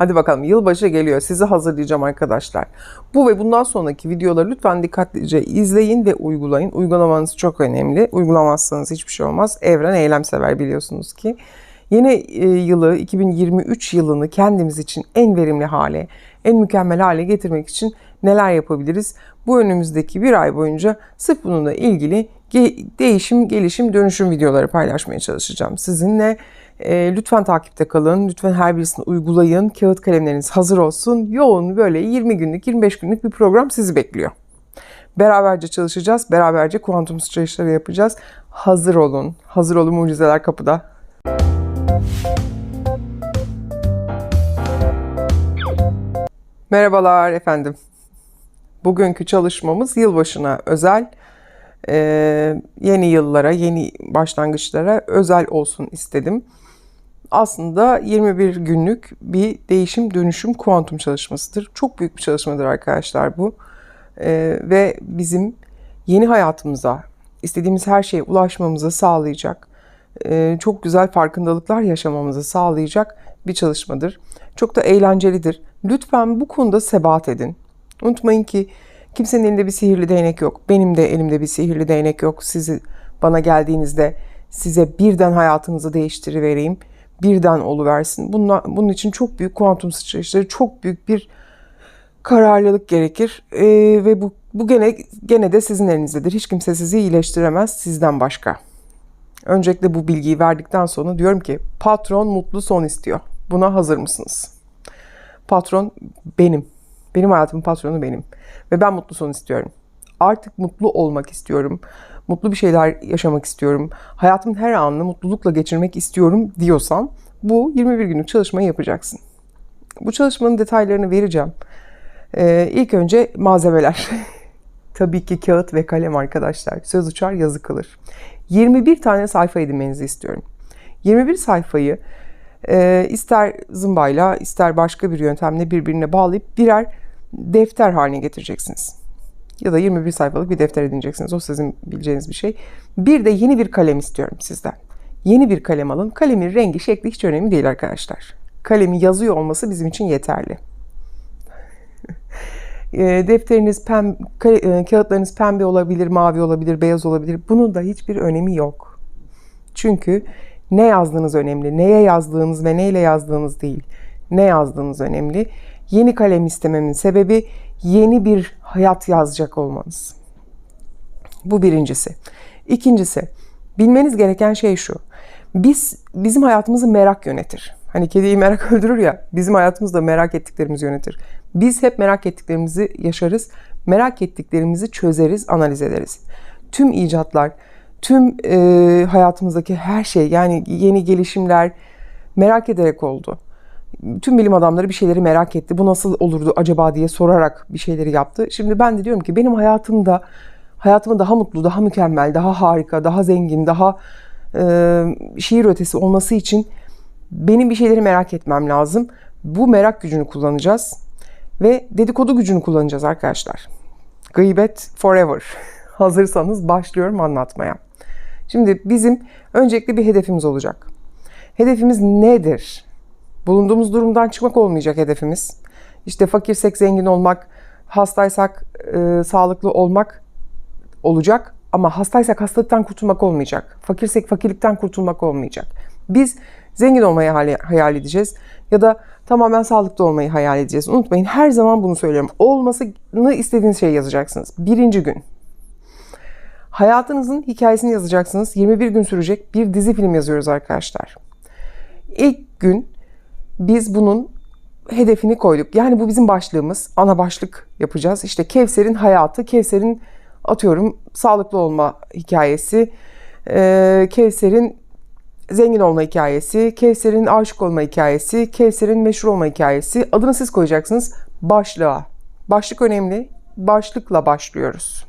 Hadi bakalım yılbaşı geliyor. Sizi hazırlayacağım arkadaşlar. Bu ve bundan sonraki videoları lütfen dikkatlice izleyin ve uygulayın. Uygulamanız çok önemli. Uygulamazsanız hiçbir şey olmaz. Evren eylemsever biliyorsunuz ki. Yeni e, yılı 2023 yılını kendimiz için en verimli hale, en mükemmel hale getirmek için neler yapabiliriz? Bu önümüzdeki bir ay boyunca sırf bununla ilgili değişim, gelişim, dönüşüm videoları paylaşmaya çalışacağım sizinle. E, lütfen takipte kalın. Lütfen her birisini uygulayın. Kağıt kalemleriniz hazır olsun. Yoğun böyle 20 günlük, 25 günlük bir program sizi bekliyor. Beraberce çalışacağız. Beraberce kuantum sıçrayışları yapacağız. Hazır olun. Hazır olun mucizeler kapıda. Merhabalar efendim. Bugünkü çalışmamız yılbaşına özel. Ee, yeni yıllara, yeni başlangıçlara özel olsun istedim. Aslında 21 günlük bir değişim dönüşüm kuantum çalışmasıdır. Çok büyük bir çalışmadır arkadaşlar bu. Ee, ve bizim yeni hayatımıza, istediğimiz her şeye ulaşmamızı sağlayacak, e, çok güzel farkındalıklar yaşamamızı sağlayacak bir çalışmadır. Çok da eğlencelidir. Lütfen bu konuda sebat edin. Unutmayın ki kimsenin elinde bir sihirli değnek yok. Benim de elimde bir sihirli değnek yok. Sizi bana geldiğinizde size birden hayatınızı değiştirivereyim. Birden oluversin. Bunun, bunun için çok büyük kuantum sıçrayışları, çok büyük bir kararlılık gerekir. Ee, ve bu, bu gene, gene de sizin elinizdedir. Hiç kimse sizi iyileştiremez sizden başka. Öncelikle bu bilgiyi verdikten sonra diyorum ki patron mutlu son istiyor. Buna hazır mısınız? Patron benim. Benim hayatımın patronu benim. Ve ben mutlu son istiyorum. Artık mutlu olmak istiyorum. Mutlu bir şeyler yaşamak istiyorum. Hayatımın her anını mutlulukla geçirmek istiyorum diyorsan bu 21 günlük çalışmayı yapacaksın. Bu çalışmanın detaylarını vereceğim. Ee, ilk önce malzemeler. Tabii ki kağıt ve kalem arkadaşlar. Söz uçar yazı kalır. 21 tane sayfa edinmenizi istiyorum. 21 sayfayı e, ister zımbayla ister başka bir yöntemle birbirine bağlayıp birer defter haline getireceksiniz. Ya da 21 sayfalık bir defter edineceksiniz. O sizin bileceğiniz bir şey. Bir de yeni bir kalem istiyorum sizden. Yeni bir kalem alın. Kalemin rengi, şekli hiç önemli değil arkadaşlar. Kalemi yazıyor olması bizim için yeterli. E, defteriniz pem, e, kağıtlarınız pembe olabilir, mavi olabilir, beyaz olabilir. Bunun da hiçbir önemi yok. Çünkü ne yazdığınız önemli. Neye yazdığınız ve neyle yazdığınız değil. Ne yazdığınız önemli. Yeni kalem istememin sebebi yeni bir hayat yazacak olmanız. Bu birincisi. İkincisi, bilmeniz gereken şey şu. Biz bizim hayatımızı merak yönetir. Hani kediyi merak öldürür ya, bizim hayatımız da merak ettiklerimizi yönetir. Biz hep merak ettiklerimizi yaşarız, merak ettiklerimizi çözeriz, analiz ederiz. Tüm icatlar, tüm e, hayatımızdaki her şey, yani yeni gelişimler merak ederek oldu. Tüm bilim adamları bir şeyleri merak etti. Bu nasıl olurdu acaba diye sorarak bir şeyleri yaptı. Şimdi ben de diyorum ki benim hayatımda hayatımı daha mutlu, daha mükemmel, daha harika, daha zengin, daha e, şiir ötesi olması için benim bir şeyleri merak etmem lazım. Bu merak gücünü kullanacağız ve dedikodu gücünü kullanacağız arkadaşlar. Gıybet forever. Hazırsanız başlıyorum anlatmaya. Şimdi bizim öncelikle bir hedefimiz olacak. Hedefimiz nedir? Bulunduğumuz durumdan çıkmak olmayacak hedefimiz. İşte fakirsek zengin olmak, hastaysak e, sağlıklı olmak olacak ama hastaysak hastalıktan kurtulmak olmayacak. Fakirsek fakirlikten kurtulmak olmayacak. Biz zengin olmayı hayal edeceğiz ya da tamamen sağlıklı olmayı hayal edeceğiz. Unutmayın her zaman bunu söylüyorum. Olmasını istediğiniz şeyi yazacaksınız. Birinci gün. Hayatınızın hikayesini yazacaksınız. 21 gün sürecek bir dizi film yazıyoruz arkadaşlar. İlk gün biz bunun hedefini koyduk. Yani bu bizim başlığımız. Ana başlık yapacağız. İşte Kevser'in hayatı, Kevser'in atıyorum sağlıklı olma hikayesi, Kevser'in zengin olma hikayesi, Kevser'in aşık olma hikayesi, Kevser'in meşhur olma hikayesi. Adını siz koyacaksınız başlığa. Başlık önemli. Başlıkla başlıyoruz.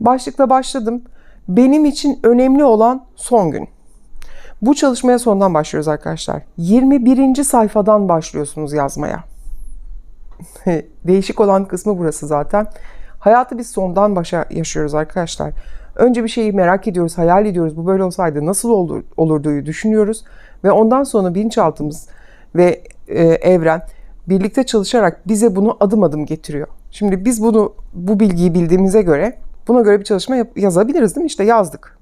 Başlıkla başladım. Benim için önemli olan son gün. Bu çalışmaya sondan başlıyoruz arkadaşlar. 21. sayfadan başlıyorsunuz yazmaya. Değişik olan kısmı burası zaten. Hayatı biz sondan başa yaşıyoruz arkadaşlar. Önce bir şeyi merak ediyoruz, hayal ediyoruz. Bu böyle olsaydı nasıl olur, olurduyu düşünüyoruz. Ve ondan sonra bilinçaltımız ve e, evren birlikte çalışarak bize bunu adım adım getiriyor. Şimdi biz bunu bu bilgiyi bildiğimize göre buna göre bir çalışma yap- yazabiliriz değil mi? İşte yazdık.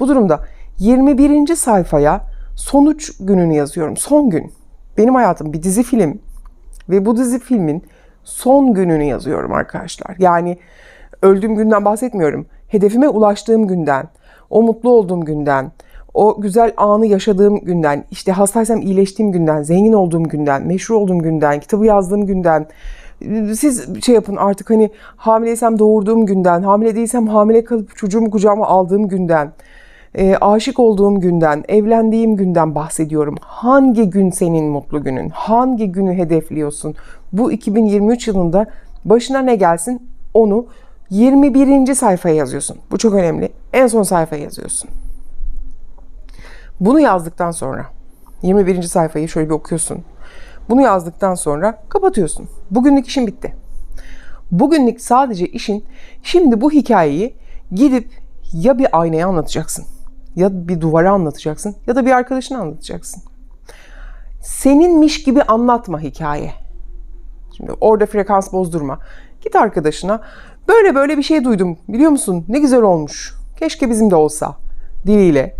Bu durumda 21. sayfaya sonuç gününü yazıyorum. Son gün. Benim hayatım bir dizi film ve bu dizi filmin son gününü yazıyorum arkadaşlar. Yani öldüğüm günden bahsetmiyorum. Hedefime ulaştığım günden, o mutlu olduğum günden, o güzel anı yaşadığım günden, işte hastaysam iyileştiğim günden, zengin olduğum günden, meşhur olduğum günden, kitabı yazdığım günden, siz şey yapın artık hani hamileysem doğurduğum günden, hamile değilsem hamile kalıp çocuğumu kucağıma aldığım günden, e, aşık olduğum günden, evlendiğim günden bahsediyorum. Hangi gün senin mutlu günün? Hangi günü hedefliyorsun? Bu 2023 yılında başına ne gelsin onu 21. sayfaya yazıyorsun. Bu çok önemli. En son sayfaya yazıyorsun. Bunu yazdıktan sonra 21. sayfayı şöyle bir okuyorsun. Bunu yazdıktan sonra kapatıyorsun. Bugünlük işin bitti. Bugünlük sadece işin şimdi bu hikayeyi gidip ya bir aynaya anlatacaksın ya bir duvara anlatacaksın ya da bir arkadaşına anlatacaksın. Seninmiş gibi anlatma hikaye. Şimdi orada frekans bozdurma. Git arkadaşına böyle böyle bir şey duydum biliyor musun ne güzel olmuş. Keşke bizim de olsa diliyle.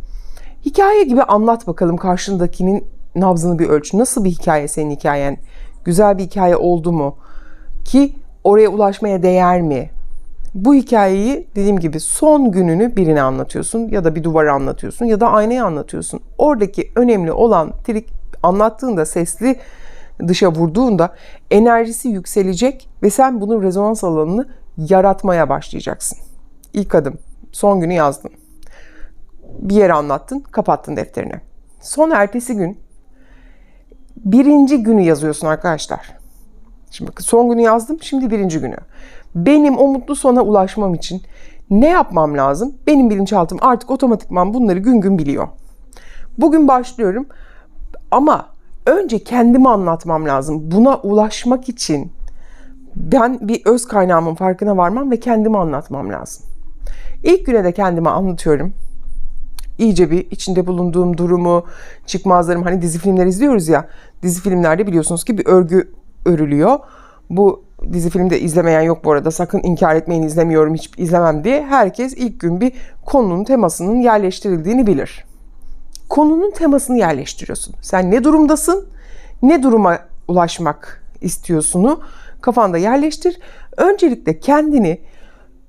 Hikaye gibi anlat bakalım karşındakinin nabzını bir ölç. Nasıl bir hikaye senin hikayen? Güzel bir hikaye oldu mu? Ki oraya ulaşmaya değer mi? Bu hikayeyi dediğim gibi son gününü birine anlatıyorsun ya da bir duvara anlatıyorsun ya da aynaya anlatıyorsun. Oradaki önemli olan trik anlattığında sesli dışa vurduğunda enerjisi yükselecek ve sen bunun rezonans alanını yaratmaya başlayacaksın. İlk adım. Son günü yazdın. Bir yere anlattın, kapattın defterini. Son ertesi gün birinci günü yazıyorsun arkadaşlar. Şimdi bakın son günü yazdım, şimdi birinci günü. Benim o mutlu sona ulaşmam için ne yapmam lazım? Benim bilinçaltım artık otomatikman bunları gün gün biliyor. Bugün başlıyorum ama önce kendimi anlatmam lazım. Buna ulaşmak için ben bir öz kaynağımın farkına varmam ve kendimi anlatmam lazım. İlk güne de kendime anlatıyorum. İyice bir içinde bulunduğum durumu, çıkmazlarım hani dizi filmler izliyoruz ya. Dizi filmlerde biliyorsunuz ki bir örgü örülüyor. Bu dizi filmde izlemeyen yok bu arada. Sakın inkar etmeyin izlemiyorum hiç izlemem diye. Herkes ilk gün bir konunun temasının yerleştirildiğini bilir. Konunun temasını yerleştiriyorsun. Sen ne durumdasın? Ne duruma ulaşmak istiyorsunu kafanda yerleştir. Öncelikle kendini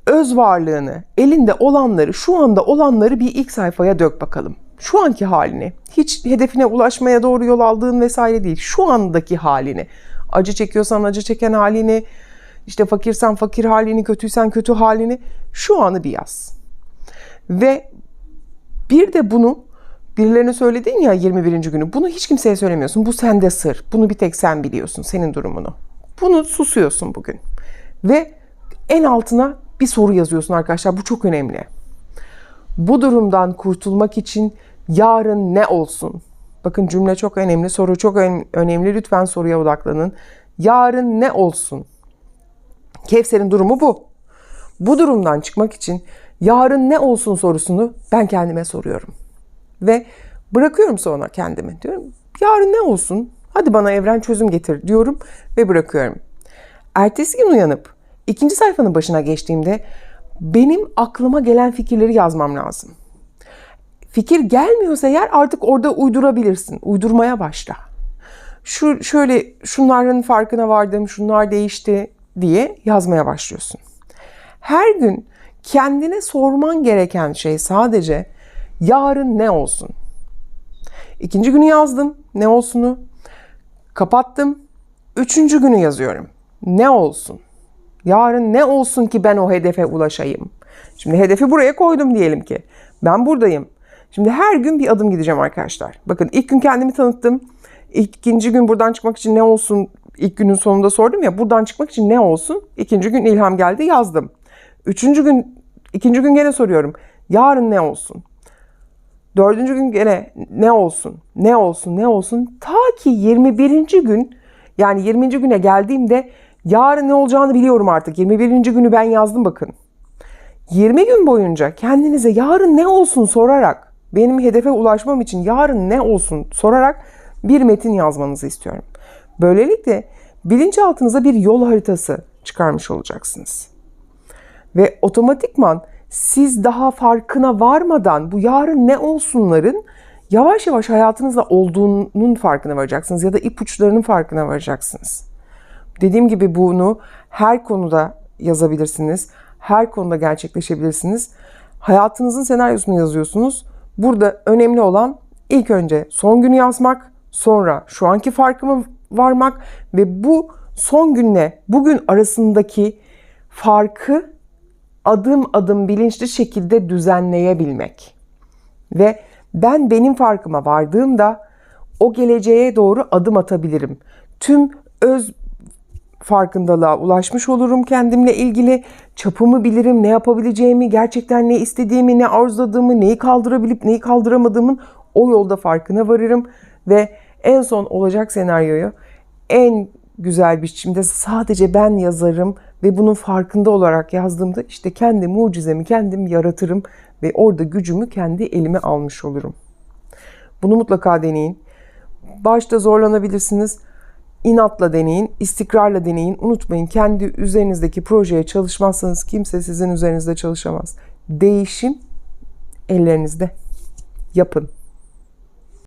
öz varlığını, elinde olanları, şu anda olanları bir ilk sayfaya dök bakalım. Şu anki halini, hiç hedefine ulaşmaya doğru yol aldığın vesaire değil. Şu andaki halini. Acı çekiyorsan acı çeken halini, işte fakirsen fakir halini, kötüysen kötü halini şu anı bir yaz. Ve bir de bunu birilerine söyledin ya 21. günü. Bunu hiç kimseye söylemiyorsun. Bu sende sır. Bunu bir tek sen biliyorsun, senin durumunu. Bunu susuyorsun bugün. Ve en altına bir soru yazıyorsun arkadaşlar. Bu çok önemli. Bu durumdan kurtulmak için yarın ne olsun? Bakın cümle çok önemli, soru çok önemli. Lütfen soruya odaklanın. Yarın ne olsun? Kevser'in durumu bu. Bu durumdan çıkmak için yarın ne olsun sorusunu ben kendime soruyorum. Ve bırakıyorum sonra kendimi. Diyorum yarın ne olsun? Hadi bana evren çözüm getir diyorum ve bırakıyorum. Ertesi gün uyanıp ikinci sayfanın başına geçtiğimde benim aklıma gelen fikirleri yazmam lazım. Fikir gelmiyorsa eğer artık orada uydurabilirsin. Uydurmaya başla. Şu şöyle şunların farkına vardım, şunlar değişti diye yazmaya başlıyorsun. Her gün kendine sorman gereken şey sadece yarın ne olsun? İkinci günü yazdım. Ne olsunu? Kapattım. Üçüncü günü yazıyorum. Ne olsun? Yarın ne olsun ki ben o hedefe ulaşayım? Şimdi hedefi buraya koydum diyelim ki. Ben buradayım. Şimdi her gün bir adım gideceğim arkadaşlar. Bakın ilk gün kendimi tanıttım. İkinci gün buradan çıkmak için ne olsun? İlk günün sonunda sordum ya buradan çıkmak için ne olsun? İkinci gün ilham geldi yazdım. Üçüncü gün, ikinci gün gene soruyorum. Yarın ne olsun? Dördüncü gün gene ne olsun? Ne olsun? Ne olsun? Ta ki 21. gün yani 20. güne geldiğimde yarın ne olacağını biliyorum artık. 21. günü ben yazdım bakın. 20 gün boyunca kendinize yarın ne olsun sorarak benim hedefe ulaşmam için yarın ne olsun sorarak bir metin yazmanızı istiyorum. Böylelikle bilinçaltınıza bir yol haritası çıkarmış olacaksınız. Ve otomatikman siz daha farkına varmadan bu yarın ne olsunların yavaş yavaş hayatınızda olduğunun farkına varacaksınız ya da ipuçlarının farkına varacaksınız. Dediğim gibi bunu her konuda yazabilirsiniz. Her konuda gerçekleşebilirsiniz. Hayatınızın senaryosunu yazıyorsunuz. Burada önemli olan ilk önce son günü yazmak, sonra şu anki farkıma varmak ve bu son günle bugün arasındaki farkı adım adım bilinçli şekilde düzenleyebilmek. Ve ben benim farkıma vardığımda o geleceğe doğru adım atabilirim. Tüm öz farkındalığa ulaşmış olurum kendimle ilgili. Çapımı bilirim, ne yapabileceğimi, gerçekten ne istediğimi, ne arzuladığımı, neyi kaldırabilip neyi kaldıramadığımın o yolda farkına varırım ve en son olacak senaryoyu en güzel biçimde sadece ben yazarım ve bunun farkında olarak yazdığımda işte kendi mucizemi kendim yaratırım ve orada gücümü kendi elime almış olurum. Bunu mutlaka deneyin. Başta zorlanabilirsiniz. İnatla deneyin, istikrarla deneyin. Unutmayın kendi üzerinizdeki projeye çalışmazsanız kimse sizin üzerinizde çalışamaz. Değişim ellerinizde. Yapın.